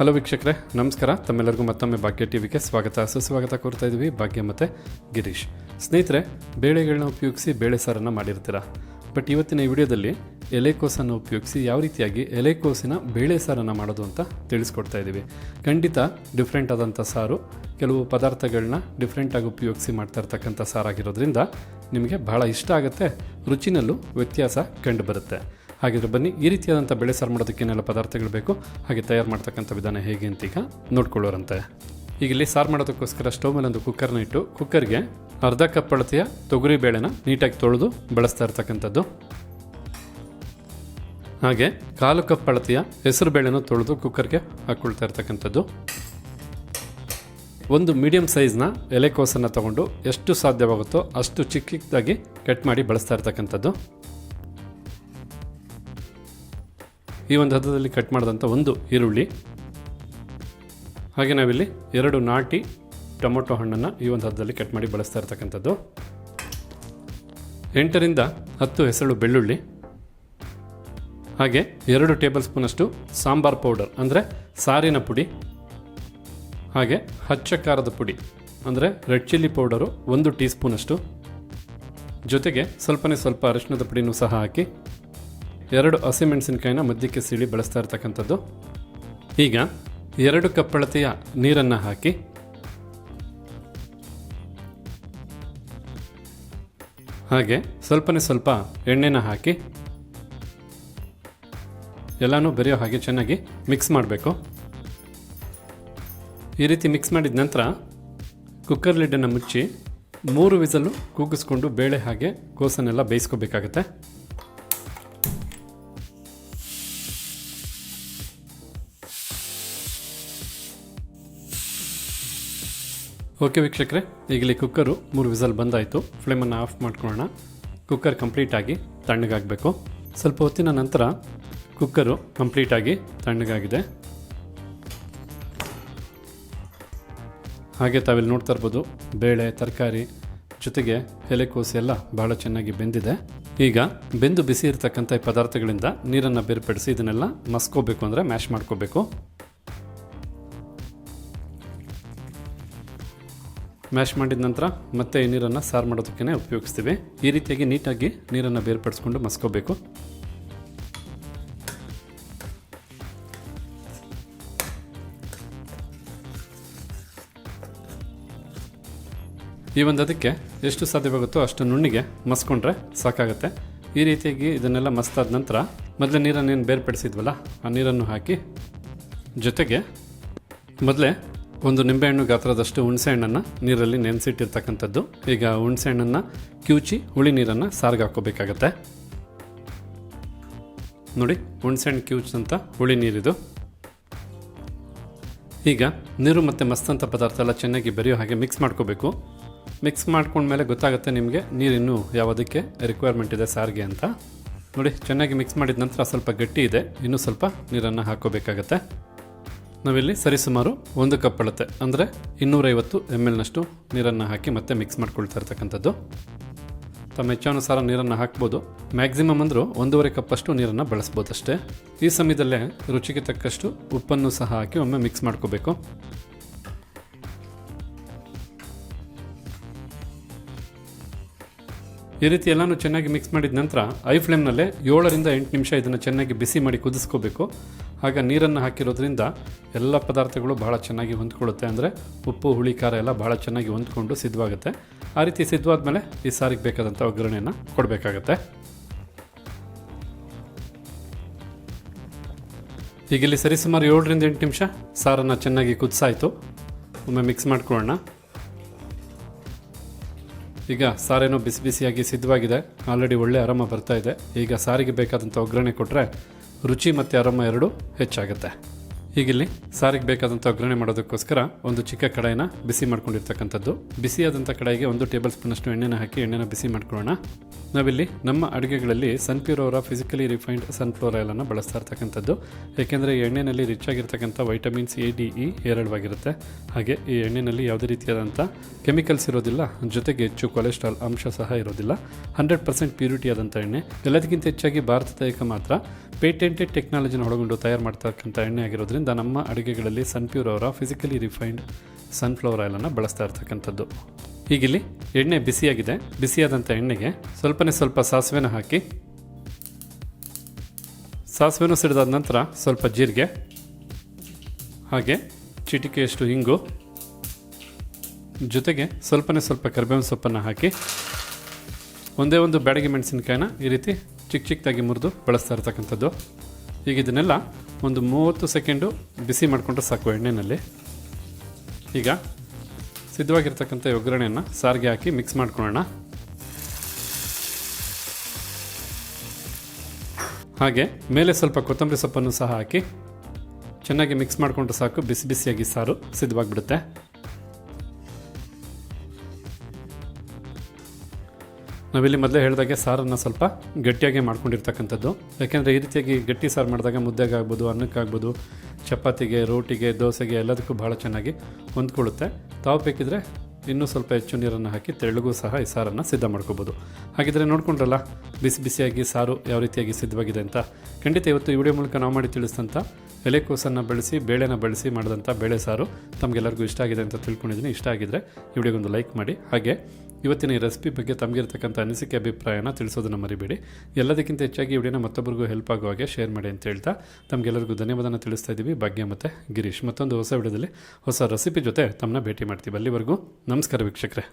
Hello ವೀಕ್ಷಕರೇ, ನಮಸ್ಕಾರ. ತಮ್ಮೆಲ್ಲರಿಗೂ ಮತ್ತೊಮ್ಮೆ ಭಾಗ್ಯ ಟಿ ವಿಗೆ ಸ್ವಾಗತ. ಸುಸ್ವಾಗತ ಕೋರ್ತಾ ಇದ್ದೀವಿ ಭಾಗ್ಯ ಮತ್ತು ಗಿರೀಶ್. ಸ್ನೇಹಿತರೆ ಬೇಳೆಗಳನ್ನ ಉಪಯೋಗಿಸಿ ಬೇಳೆ ಸಾರನ್ನು ಮಾಡಿರ್ತೀರ? ಬಟ್ ಇವತ್ತಿನ ಈ ವಿಡಿಯೋದಲ್ಲಿ ಎಲೆಕೋಸನ್ನು ಉಪಯೋಗಿಸಿ ಯಾವ ರೀತಿಯಾಗಿ ಎಲೆಕೋಸಿನ ಬೇಳೆ ಸಾರನ್ನು ಮಾಡೋದು ಅಂತ ತಿಳಿಸ್ಕೊಡ್ತಾ ಇದ್ದೀವಿ. ಖಂಡಿತ ಡಿಫ್ರೆಂಟ್ ಆದಂಥ ಸಾರು, ಕೆಲವು ಪದಾರ್ಥಗಳನ್ನ ಡಿಫ್ರೆಂಟಾಗಿ ಉಪಯೋಗಿಸಿ ಮಾಡ್ತಾ ಇರ್ತಕ್ಕಂಥ ಸಾರಾಗಿರೋದ್ರಿಂದ ನಿಮಗೆ ಬಹಳ ಇಷ್ಟ ಆಗುತ್ತೆ, ರುಚಿನಲ್ಲೂ ವ್ಯತ್ಯಾಸ ಕಂಡು ಬರುತ್ತೆ ಹಾಗಿದ್ರೆ ಬನ್ನಿ, ಈ ರೀತಿಯಾದಂಥ ಬೆಳೆ ಸಾರು ಮಾಡೋದಕ್ಕೆ ಏನೆಲ್ಲ ಪದಾರ್ಥಗಳು ಬೇಕು, ಹಾಗೆ ತಯಾರು ಮಾಡ್ತಕ್ಕಂಥ ವಿಧಾನ ಹೇಗೆ ಅಂತ ಈಗ ನೋಡ್ಕೊಳ್ಳೋರಂತೆ. ಈಗ ಇಲ್ಲಿ ಸಾರು ಮಾಡೋದಕ್ಕೋಸ್ಕರ ಸ್ಟವ್ ಮೇಲೆ ಒಂದು ಕುಕ್ಕರ್ನ ಇಟ್ಟು, ಕುಕ್ಕರ್ಗೆ ಅರ್ಧ ಕಪ್ ಅಳತೆಯ ತೊಗರಿ ಬೇಳೆನ ನೀಟಾಗಿ ತೊಳೆದು ಬಳಸ್ತಾ ಇರ್ತಕ್ಕಂಥದ್ದು. ಹಾಗೆ ಕಾಲು ಕಪ್ ಅಳತೆಯ ಹೆಸರು ಬೇಳೆನ ತೊಳೆದು ಕುಕ್ಕರ್ಗೆ ಹಾಕ್ಕೊಳ್ತಾ ಇರ್ತಕ್ಕಂಥದ್ದು. ಒಂದು ಮೀಡಿಯಂ ಸೈಜ್ನ ಎಲೆಕೋಸನ್ನು ತಗೊಂಡು ಎಷ್ಟು ಸಾಧ್ಯವಾಗುತ್ತೋ ಅಷ್ಟು ಚಿಕ್ಕ ಚಿಕ್ಕದಾಗಿ ಕಟ್ ಮಾಡಿ ಬಳಸ್ತಾ ಇರ್ತಕ್ಕಂಥದ್ದು. ಈ ಒಂದು ಹದದಲ್ಲಿ ಕಟ್ ಮಾಡಿದಂಥ ಒಂದು ಈರುಳ್ಳಿ. ಹಾಗೆ ನಾವಿಲ್ಲಿ ಎರಡು ನಾಟಿ ಟೊಮೊಟೊ ಹಣ್ಣನ್ನು ಈ ಒಂದು ಹದದಲ್ಲಿ ಕಟ್ ಮಾಡಿ ಬಳಸ್ತಾ ಇರ್ತಕ್ಕಂಥದ್ದು. ಎಂಟರಿಂದ ಹತ್ತು ಹೆಸರು ಬೆಳ್ಳುಳ್ಳಿ. ಹಾಗೆ ಎರಡು ಟೇಬಲ್ ಸ್ಪೂನಷ್ಟು ಸಾಂಬಾರ್ ಪೌಡರ್, ಅಂದರೆ ಸಾರಿನ ಪುಡಿ. ಹಾಗೆ ಹಚ್ಚ ಖಾರದ ಪುಡಿ, ಅಂದರೆ ರೆಡ್ ಚಿಲ್ಲಿ ಪೌಡರು ಒಂದು ಟೀ ಸ್ಪೂನಷ್ಟು ಜೊತೆಗೆ ಸ್ವಲ್ಪನೇ ಸ್ವಲ್ಪ ಅರಿಶಿಣದ ಪುಡಿನೂ ಸಹ ಹಾಕಿ ಎರಡು ಹಸಿಮೆಣಸಿನಕಾಯಿನ ಮಧ್ಯಕ್ಕೆ ಸೀಳಿ ಬಳಸ್ತಾ ಇರ್ತಕ್ಕಂಥದ್ದು. ಈಗ ಎರಡು ಕಪ್ ಅಳತೆಯ ನೀರನ್ನು ಹಾಕಿ. ಹಾಗೆ ಸ್ವಲ್ಪನೇ ಸ್ವಲ್ಪ ಎಣ್ಣೆನ ಹಾಕಿ. ಎಲ್ಲನೂ ಬೆರೆಯೋ ಹಾಗೆ ಚೆನ್ನಾಗಿ ಮಿಕ್ಸ್ ಮಾಡಬೇಕು. ಈ ರೀತಿ ಮಿಕ್ಸ್ ಮಾಡಿದ ನಂತರ ಕುಕ್ಕರ್ ಲಿಡ್ಡನ್ನು ಮುಚ್ಚಿ ಮೂರು ವಿಸಲು ಕೂಗಿಸ್ಕೊಂಡು ಬೇಳೆ ಹಾಗೆ ಕೋಸನ್ನೆಲ್ಲ ಬೇಯಿಸ್ಕೋಬೇಕಾಗತ್ತೆ. ಓಕೆ ವೀಕ್ಷಕರೇ, ಈಗಲೇ ಕುಕ್ಕರು ಮೂರು ವಿಸಲ್ ಬಂದಾಯಿತು. ಫ್ಲೇಮನ್ನು ಆಫ್ ಮಾಡ್ಕೊಳ್ಳೋಣ. ಕುಕ್ಕರ್ ಕಂಪ್ಲೀಟಾಗಿ ತಣ್ಣಗಾಗಬೇಕು. ಸ್ವಲ್ಪ ಹೊತ್ತಿನ ನಂತರ ಕುಕ್ಕರು ಕಂಪ್ಲೀಟಾಗಿ ತಣ್ಣಗಾಗಿದೆ. ಹಾಗೆ ತಾವಿಲ್ಲಿ ನೋಡ್ತಾ ಇರ್ಬೋದು, ಬೇಳೆ, ತರಕಾರಿ ಜೊತೆಗೆ ಎಲೆಕೋಸು ಎಲ್ಲ ಬಹಳ ಚೆನ್ನಾಗಿ ಬೆಂದಿದೆ. ಈಗ ಬೆಂದು ಬಿಸಿ ಇರತಕ್ಕಂಥ ಪದಾರ್ಥಗಳಿಂದ ನೀರನ್ನು ಬೇರ್ಪಡಿಸಿ ಇದನ್ನೆಲ್ಲ ಮಸ್ಕೋಬೇಕು ಅಂದರೆ ಮ್ಯಾಶ್ ಮಾಡ್ಕೋಬೇಕು. ಮ್ಯಾಶ್ ಮಾಡಿದ ನಂತರ ಮತ್ತೆ ಈ ನೀರನ್ನು ಸಾರು ಮಾಡೋದಕ್ಕೆ ಉಪಯೋಗಿಸ್ತೀವಿ. ಈ ರೀತಿಯಾಗಿ ನೀಟಾಗಿ ನೀರನ್ನು ಬೇರ್ಪಡಿಸ್ಕೊಂಡು ಮಸ್ಕೋಬೇಕು. ಈ ಒಂದು ಅದಕ್ಕೆ ಎಷ್ಟು ಸಾಧ್ಯವಾಗುತ್ತೋ ಅಷ್ಟು ನುಣ್ಣಿಗೆ ಮಸ್ಕೊಂಡ್ರೆ ಸಾಕಾಗುತ್ತೆ. ಈ ರೀತಿಯಾಗಿ ಇದನ್ನೆಲ್ಲ ಮಸ್ತಾದ ನಂತರ ಮೊದಲೇ ನೀರನ್ನೇನು ಬೇರ್ಪಡಿಸಿದ್ವಲ್ಲ, ಆ ನೀರನ್ನು ಹಾಕಿ ಜೊತೆಗೆ ಮೊದಲೇ ಒಂದು ನಿಂಬೆಹಣ್ಣು ಗಾತ್ರದಷ್ಟು ಹುಣಸೆಹಣ್ಣನ್ನು ನೀರಲ್ಲಿ ನೆನೆಸಿಟ್ಟಿರ್ತಕ್ಕಂಥದ್ದು. ಈಗ ಹುಣಸೆಹಣ್ಣನ್ನು ಕಿವುಚಿ ಹುಳಿ ನೀರನ್ನು ಸಾರಿಗೆ ಹಾಕೋಬೇಕಾಗತ್ತೆ ನೋಡಿ, ಹುಣಸೆಹಣ್ಣು ಅಂತ ಹುಳಿ ನೀರಿದು. ಈಗ ನೀರು ಮತ್ತು ಮಸ್ತಂತ ಪದಾರ್ಥ ಎಲ್ಲ ಚೆನ್ನಾಗಿ ಬೆರೆಯೋ ಹಾಗೆ ಮಿಕ್ಸ್ ಮಾಡ್ಕೋಬೇಕು. ಮಿಕ್ಸ್ ಮಾಡ್ಕೊಂಡ್ಮೇಲೆ ಗೊತ್ತಾಗುತ್ತೆ ನಿಮಗೆ ನೀರಿನ್ನು ಯಾವುದಕ್ಕೆ ರಿಕ್ವೈರ್ಮೆಂಟ್ ಇದೆ ಸಾರಿಗೆ ಅಂತ. ನೋಡಿ, ಚೆನ್ನಾಗಿ ಮಿಕ್ಸ್ ಮಾಡಿದ ನಂತರ ಸ್ವಲ್ಪ ಗಟ್ಟಿ ಇದೆ. ಇನ್ನೂ ಸ್ವಲ್ಪ ನೀರನ್ನು ಹಾಕೋಬೇಕಾಗತ್ತೆ ನಾವಿಲ್ಲಿ ಸರಿಸುಮಾರು ಒಂದು ಕಪ್ ಅಳತೆ, ಅಂದರೆ ಇನ್ನೂರೈವತ್ತು ಎಂ ಎಲ್ನಷ್ಟು ನೀರನ್ನು ಹಾಕಿ ಮತ್ತೆ ಮಿಕ್ಸ್ ಮಾಡ್ಕೊಳ್ತಾ ಇರ್ತಕ್ಕಂಥದ್ದು. ತಮ್ಮ ಇಚ್ಛಾನುಸಾರ ನೀರನ್ನು ಹಾಕ್ಬೋದು. ಮ್ಯಾಕ್ಸಿಮಮ್ ಅಂದರೂ ಒಂದೂವರೆ ಕಪ್ಪಷ್ಟು ನೀರನ್ನು ಬಳಸ್ಬೋದು ಅಷ್ಟೇ ಈ ಸಮಯದಲ್ಲೇ ರುಚಿಗೆ ತಕ್ಕಷ್ಟು ಉಪ್ಪನ್ನು ಸಹ ಹಾಕಿ ಒಮ್ಮೆ ಮಿಕ್ಸ್ ಮಾಡ್ಕೋಬೇಕು. ಈ ರೀತಿ ಎಲ್ಲನೂ ಚೆನ್ನಾಗಿ ಮಿಕ್ಸ್ ಮಾಡಿದ ನಂತರ ಐ ಫ್ಲೇಮ್ನಲ್ಲೇ ಏಳರಿಂದ ಎಂಟು ನಿಮಿಷ ಇದನ್ನು ಚೆನ್ನಾಗಿ ಬಿಸಿ ಮಾಡಿ ಕುದಿಸ್ಕೋಬೇಕು. ಆಗ ನೀರನ್ನು ಹಾಕಿರೋದ್ರಿಂದ ಎಲ್ಲ ಪದಾರ್ಥಗಳು ಬಹಳ ಚೆನ್ನಾಗಿ ಹೊಂದ್ಕೊಳ್ಳುತ್ತೆ ಅಂದರೆ ಉಪ್ಪು, ಹುಳಿ, ಖಾರ ಎಲ್ಲ ಬಹಳ ಚೆನ್ನಾಗಿ ಹೊಂದ್ಕೊಂಡು ಸಿದ್ಧವಾಗುತ್ತೆ ಆ ರೀತಿ ಸಿದ್ಧವಾದ ಮೇಲೆ ಈ ಸಾರಿಗೆ ಬೇಕಾದಂಥ ಒಗ್ಗರಣೆಯನ್ನು ಕೊಡಬೇಕಾಗತ್ತೆ. ಈಗ ಇಲ್ಲಿ ಸರಿಸುಮಾರು ಏಳರಿಂದ ಎಂಟು ನಿಮಿಷ ಸಾರನ್ನು ಚೆನ್ನಾಗಿ ಕುದಿಸಾಯಿತು. ಒಮ್ಮೆ ಮಿಕ್ಸ್ ಮಾಡ್ಕೊಳ್ಳೋಣ. ಈಗ ಸಾರೇನೋ ಬಿಸಿ ಬಿಸಿಯಾಗಿ ಸಿದ್ಧವಾಗಿದೆ. ಆಲ್ರೆಡಿ ಒಳ್ಳೆ ಆರಾಮ ಬರ್ತಾ ಇದೆ. ಈಗ ಸಾರಿಗೆ ಬೇಕಾದಂಥ ಒಗ್ಗರಣೆ ಕೊಟ್ಟರೆ ರುಚಿ ಮತ್ತು ಆರಾಮ ಎರಡೂ ಹೆಚ್ಚಾಗುತ್ತೆ. ಹೀಗಿಲ್ಲಿ ಸಾರಿಗೆ ಬೇಕಾದಂಥ ಒಗ್ಗರಣೆ ಮಾಡೋದಕ್ಕೋಸ್ಕರ ಒಂದು ಚಿಕ್ಕ ಕಡಾಯಿನ ಬಿಸಿ ಮಾಡ್ಕೊಂಡಿರ್ತಕ್ಕಂಥದ್ದು. ಬಿಸಿಯಾದಂಥ ಕಡಾಯಿಗೆ ಒಂದು ಟೇಬಲ್ ಸ್ಪೂನಷ್ಟು ಎಣ್ಣೆನ ಹಾಕಿ ಎಣ್ಣೆನ ಬಿಸಿ ಮಾಡ್ಕೊಳ್ಳೋಣ. ನಾವಿಲ್ಲಿ ನಮ್ಮ ಅಡುಗೆಗಳಲ್ಲಿ ಸನ್ಪ್ಯೂರ್ ಅವರ ಫಿಸಿಕಲಿ ರಿಫೈನ್ಡ್ ಸನ್ಫ್ಲವರ್ ಆಯಿಲನ್ನು ಬಳಸ್ತಾ ಇರ್ತಕ್ಕಂಥದ್ದು. ಏಕೆಂದರೆ ಈ ಎಣ್ಣೆಯಲ್ಲಿ ರಿಚ್ ಆಗಿರ್ತಕ್ಕಂಥ ವೈಟಮಿನ್ಸ್ ಎ ಡಿ ಇ ಹೇರಳವಾಗಿರುತ್ತೆ. ಹಾಗೆ ಈ ಎಣ್ಣೆಯಲ್ಲಿ ಯಾವುದೇ ರೀತಿಯಾದಂಥ ಕೆಮಿಕಲ್ಸ್ ಇರೋದಿಲ್ಲ, ಜೊತೆಗೆ ಹೆಚ್ಚು ಕೊಲೆಸ್ಟ್ರಾಲ್ ಅಂಶ ಸಹ ಇರೋದಿಲ್ಲ. ಹಂಡ್ರೆಡ್ ಪರ್ಸೆಂಟ್ ಪ್ಯೂರಿಟಿ ಆದಂಥ ಎಣ್ಣೆ. ಎಲ್ಲದಕ್ಕಿಂತ ಹೆಚ್ಚಾಗಿ ಭಾರತದ ಏಕ ಮಾತ್ರ ಪೇಟೆಂಟೆಡ್ ಟೆಕ್ನಾಲಜಿನ ಒಳಗೊಂಡು ತಯಾರು ಮಾಡ್ತಕ್ಕಂಥ ಎಣ್ಣೆ ಆಗಿರೋದ್ರಿಂದ ಇವತ್ತಿನಿಂದ ನಮ್ಮ ಅಡುಗೆಗಳಲ್ಲಿ ಸನ್ಪ್ಯೂರ್ ಅವರ ಫಿಸಿಕಲಿ ರಿಫೈನ್ಡ್ ಸನ್ಫ್ಲವರ್ ಆಯಿಲನ್ನು ಬಳಸ್ತಾ ಇರ್ತಕ್ಕಂಥದ್ದು. ಈಗಿಲ್ಲಿ ಎಣ್ಣೆ ಬಿಸಿಯಾಗಿದೆ. ಬಿಸಿಯಾದಂಥ ಎಣ್ಣೆಗೆ ಸ್ವಲ್ಪನೇ ಸ್ವಲ್ಪ ಸಾಸಿವೆನ ಹಾಕಿ, ಸಾಸಿವೆನೂ ಸಿಡಿದಾದ ನಂತರ ಸ್ವಲ್ಪ ಜೀರಿಗೆ, ಹಾಗೆ ಚಿಟಿಕೆಯಷ್ಟು ಹಿಂಗು ಜೊತೆಗೆ ಸ್ವಲ್ಪನೇ ಸ್ವಲ್ಪ ಕರಿಬೇವಿನ ಸೊಪ್ಪನ್ನು ಹಾಕಿ, ಒಂದೇ ಒಂದು ಬ್ಯಾಡಗಿ ಮೆಣಸಿನ್ಕಾಯಿನ ಈ ರೀತಿ ಚಿಕ್ಕ ಚಿಕ್ಕದಾಗಿ ಮುರಿದು ಬಳಸ್ತಾ ಇರ್ತಕ್ಕಂಥದ್ದು. ಈಗ ಇದನ್ನೆಲ್ಲ ಒಂದು ಮೂವತ್ತು ಸೆಕೆಂಡು ಬಿಸಿ ಮಾಡಿಕೊಂಡ್ರೆ ಸಾಕು ಎಣ್ಣೆಯಲ್ಲಿ ಈಗ ಸಿದ್ಧವಾಗಿರ್ತಕ್ಕಂಥ ಒಗ್ಗರಣೆಯನ್ನು ಸಾರಿಗೆ ಹಾಕಿ ಮಿಕ್ಸ್ ಮಾಡ್ಕೊಳ್ಳೋಣ. ಹಾಗೆ ಮೇಲೆ ಸ್ವಲ್ಪ ಕೊತ್ತಂಬರಿ ಸೊಪ್ಪನ್ನು ಸಹ ಹಾಕಿ ಚೆನ್ನಾಗಿ ಮಿಕ್ಸ್ ಮಾಡಿಕೊಂಡ್ರೆ ಸಾಕು, ಬಿಸಿ ಬಿಸಿಯಾಗಿ ಸಾರು ಸಿದ್ಧವಾಗಿಬಿಡುತ್ತೆ. ನಾವಿಲ್ಲಿ ಮೊದಲೇ ಹೇಳಿದಾಗೆ ಸಾರನ್ನು ಸ್ವಲ್ಪ ಗಟ್ಟಿಯಾಗಿ ಮಾಡ್ಕೊಂಡಿರ್ತಕ್ಕಂಥದ್ದು. ಯಾಕೆಂದರೆ ಈ ರೀತಿಯಾಗಿ ಗಟ್ಟಿ ಸಾರು ಮಾಡಿದಾಗ ಮುದ್ದೆಗೆ ಆಗ್ಬೋದು ಅನ್ನಕ್ಕಾಗ್ಬೋದು ಚಪಾತಿಗೆ, ರೋಟಿಗೆ, ದೋಸೆಗೆ ಎಲ್ಲದಕ್ಕೂ ಭಾಳ ಚೆನ್ನಾಗಿ ಹೊಂದ್ಕೊಳ್ಳುತ್ತೆ. ತಾವು ಬೇಕಿದ್ರೆ ಇನ್ನೂ ಸ್ವಲ್ಪ ಹೆಚ್ಚು ನೀರನ್ನು ಹಾಕಿ ತೆಳ್ಳಗೂ ಸಹ ಈ ಸಾರನ್ನು ಸಿದ್ಧ ಮಾಡ್ಕೋಬೋದು. ಹಾಗಿದ್ರೆ ನೋಡ್ಕೊಂಡ್ರಲ್ಲ, ಬಿಸಿ ಬಿಸಿಯಾಗಿ ಸಾರು ಯಾವ ರೀತಿಯಾಗಿ ಸಿದ್ಧವಾಗಿದೆ ಅಂತ. ಖಂಡಿತ ಇವತ್ತು ಈ ವಿಡಿಯೋ ಮೂಲಕ ನಾವು ಮಾಡಿ ತಿಳಿಸಿದಂಥ ಎಲೆಕೋಸನ್ನು ಬಳಸಿ, ಬೇಳೆನ ಬಳಸಿ ಮಾಡಿದಂಥ ಬೇಳೆ ಸಾರು ತಮಗೆಲ್ಲರಿಗೂ ಇಷ್ಟ ಆಗಿದೆ ಅಂತ ತಿಳ್ಕೊಂಡಿದ್ದೀನಿ. ಇಷ್ಟ ಆಗಿದ್ರೆ ಈ ವಿಡಿಯೋಗೊಂದು ಲೈಕ್ ಮಾಡಿ. ಹಾಗೆ ಇವತ್ತಿನ ಈ ರೆಸಿಪಿ ಬಗ್ಗೆ ತಮಗಿರ್ತಕ್ಕಂಥ ಅನಿಸಿಕೆ, ಅಭಿಪ್ರಾಯನ ತಿಳಿಸೋದನ್ನು ಮರಿಬೇಡಿ. ಎಲ್ಲದಕ್ಕಿಂತ ಹೆಚ್ಚಾಗಿ ವಿಡಿಯೋನ ಮತ್ತೊಬ್ಬರಿಗೂ ಹೆಲ್ಪ್ ಆಗೋ ಹಾಗೆ ಶೇರ್ ಮಾಡಿ ಅಂತ ಹೇಳ್ತಾ ತಮಗೆಲ್ಲರಿಗೂ ಧನ್ಯವಾದನ ತಿಳಿಸ್ತಾ ಇದ್ದೀವಿ. ಭಾಗ್ಯ ಮತ್ತು ಗಿರೀಶ್, ಮತ್ತೊಂದು ಹೊಸ ವಿಡಿಯೋದಲ್ಲಿ ಹೊಸ ರೆಸಿಪಿ ಜೊತೆ ತಮ್ಮನ್ನ ಭೇಟಿ ಮಾಡ್ತೀವಿ ಅಲ್ಲಿವರೆಗೂ. ನಮಸ್ಕಾರ ವೀಕ್ಷಕರೇ.